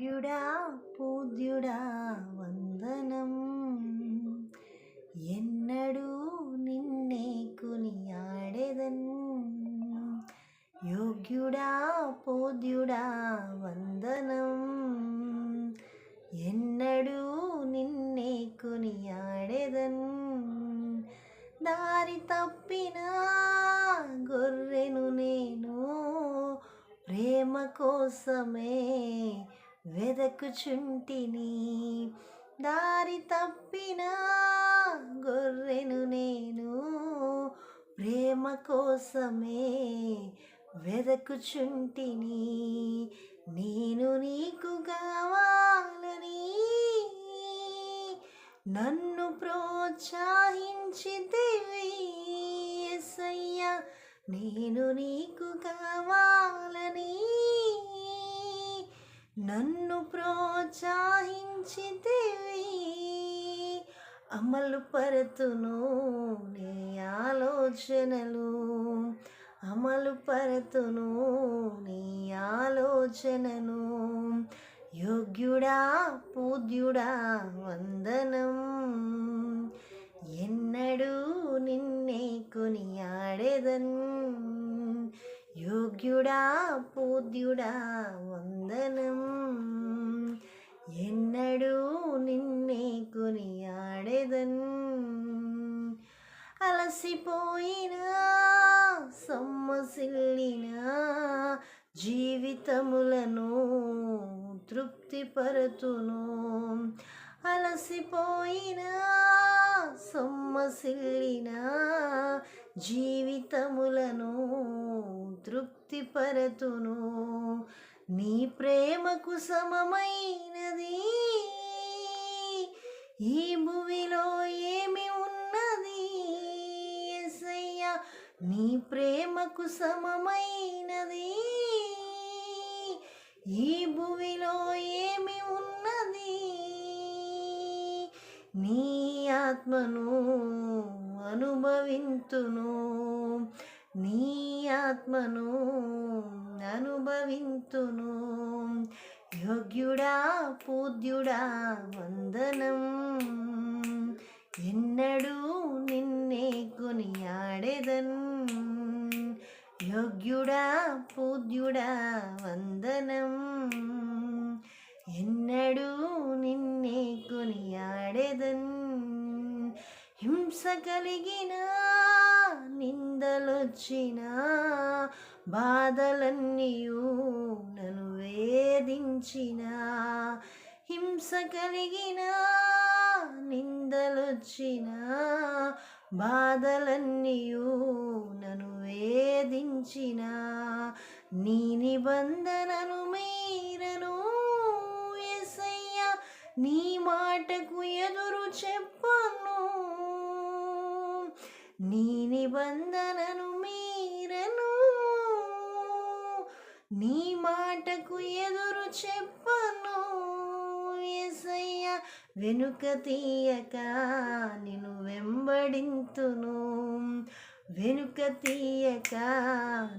యోగ్యుడా పూజ్యుడా వందనం. ఎన్నడూ నిన్నే కొనియాడెదన్. యోగ్యుడా పూజ్యుడా వందనం. ఎన్నడూ నిన్నే కొనియాడెదన్. దారి తప్పిన గొర్రెను నేను ప్రేమ కోసమే వెదకుచుంటిని. దారి తప్పిన గొర్రెను నేను ప్రేమ కోసమే వెదకుచుంటిని. నేను నీకు కావాలని నన్ను ప్రోత్సహించితివి ఎస్సయ్యా నేను నీకు కావాలని నన్ను ప్రోత్సహించితివి. అమలు పరతును నీ ఆలోచనలు. అమలు పరతును నీ ఆలోచనను యోగ్యుడా పూజ్యుడా వందనం. ఎన్నడూ నిన్నే కొనియాడేదన్. యోగ్యుడా పూజ్యుడా వందనం. ఎన్నడూ నిన్నే కొనియాడెదన్. అలసిపోయిన సొమ్మసిల్లిన జీవితములను తృప్తిపరతును. అలసిపోయిన సొమ్మసిల్లిన జీవితములను తృప్తి తృప్తిపరతును నీ ప్రేమకు సమమైనది. ఈ భూమిలో ఏమి ఉన్నది? ఎసయ్యా నీ ప్రేమకు సమమైనది. ఈ భూమిలో ఏమి ఉన్నది? నీ ఆత్మను అనుభవింతును. నీ ఆత్మను అనుభవింతును. యోగ్యుడా పూజ్యుడా వందనం. ఎన్నడూ నిన్నే కొనియాడెదన్. యోగ్యుడా పూజ్యుడా వందనం. ఎన్నడూ నిన్నే కొనియాడెదన్. హింస కలిగినా నిందలొచ్చిన బాధలన్నీయూ నన్ను వేధించిన హింస కలిగిన నిందలొచ్చిన బాధలన్నీయు నన్ను వేధించిన నీ నిబంధనను మీరను ఎసయ్య నీ మాటకు ఎదురు చెప్పను. నీ నిబంధనను మీరను. నీ మాటకు ఎదురు చెప్పను. ఎసయ్య వెనుక తీయక నిన్ను వెంబడింతును. వెనుక తీయక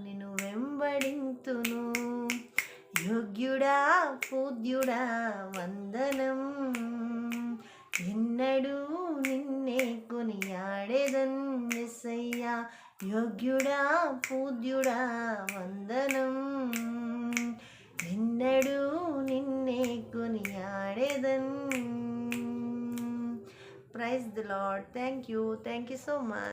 నిన్ను వెంబడింతును. యోగ్యుడా పూజ్యుడా వందనం. ఎన్నడూ నిన్నే కొనియాడేదన్నెసయ్యా యోగ్యుడా పూజ్యుడా వందనం. ఎన్నడూ నిన్నే కొనియాడేదన్. Praise the Lord thank you thank you so much.